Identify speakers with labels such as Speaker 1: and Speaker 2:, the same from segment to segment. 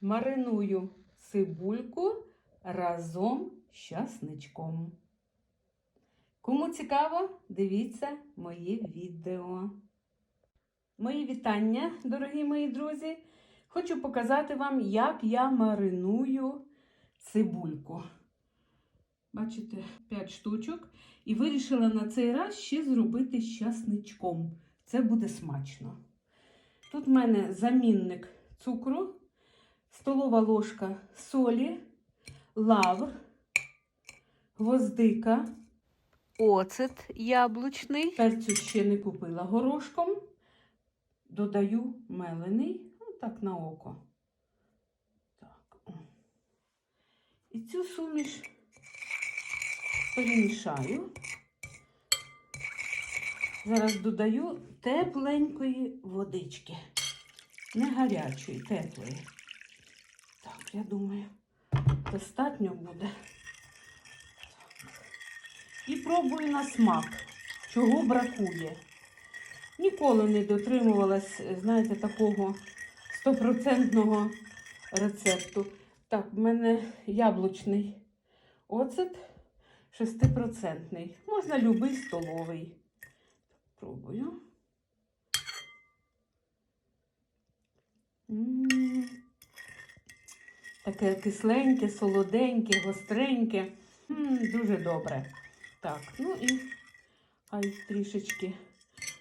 Speaker 1: Мариную цибульку разом з часничком. Кому цікаво, дивіться моє відео. Мої вітання, дорогі мої друзі! Хочу показати вам, як я мариную цибульку. Бачите, 5 штучок. І вирішила на цей раз ще зробити з часничком. Це буде смачно. Тут в мене замінник цукру, столова ложка солі, лавр, гвоздика, оцет яблучний. Перцю ще не купила горошком. Додаю мелений, ну так на око. Так. І цю суміш перемішаю. Зараз додаю тепленької водички. Не гарячої, теплої. Я думаю, достатньо буде. І пробую на смак, чого бракує. Ніколи не дотримувалась, знаєте, такого стопроцентного рецепту. Так, в мене яблучний оцет 6%. Можна любий столовий. Пробую. М. Таке кисленьке, солоденьке, гостреньке. М, Дуже добре. Так, ну і хай трішечки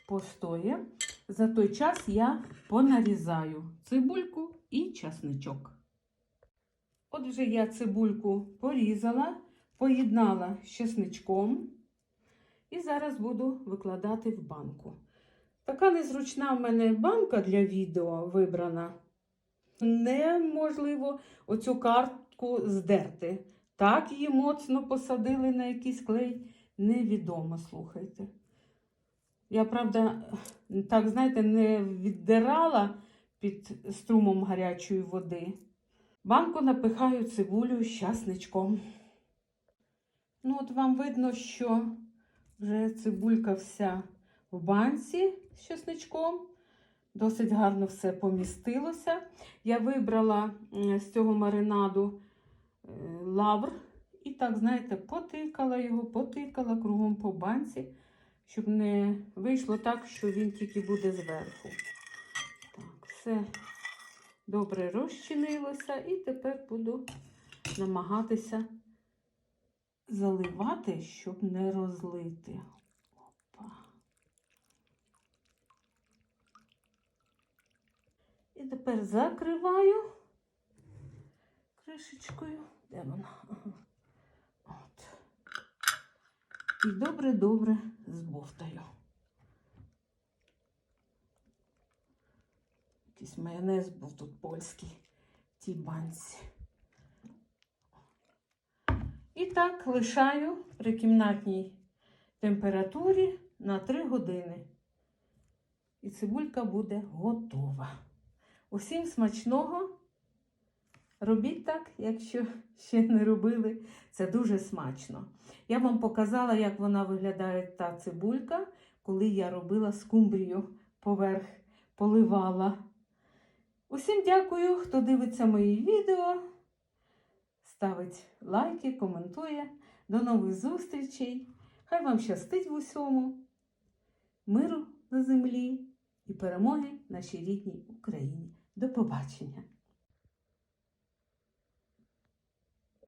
Speaker 1: постоє. За той час я понарізаю цибульку і часничок. От вже я цибульку порізала, поєднала з чесничком. І зараз буду викладати в банку. Така незручна в мене банка для відео вибрана. Неможливо оцю картку здерти. Так її моцно посадили на якийсь клей. Невідомо, слухайте. Я, правда, так, знаєте, не віддирала під струмом гарячої води. Банку напихаю цибулю з часничком. Ну, от вам видно, що вже цибулька вся в банці з чесничком. Досить гарно все помістилося. Я вибрала з цього маринаду е, лавр. І так, знаєте, потикала його, потикала кругом по банці, щоб не вийшло так, що він тільки буде зверху. Так, все добре розчинилося. І тепер буду намагатися заливати, щоб не розлити. І тепер закриваю кришечкою. Де вона? От. І добре-добре збовтаю. Якийсь майонез був тут польський в тій банці. І так лишаю при кімнатній температурі на 3 години. І цибулька буде готова. Усім смачного! Робіть так, якщо ще не робили. Це дуже смачно. Я вам показала, як вона виглядає та цибулька, коли я робила скумбрію поверх поливала. Усім дякую, хто дивиться мої відео ставить лайки, коментує. До нових зустрічей. Хай вам щастить в усьому, миру на землі і перемоги нашій рідній Україні. До побачення!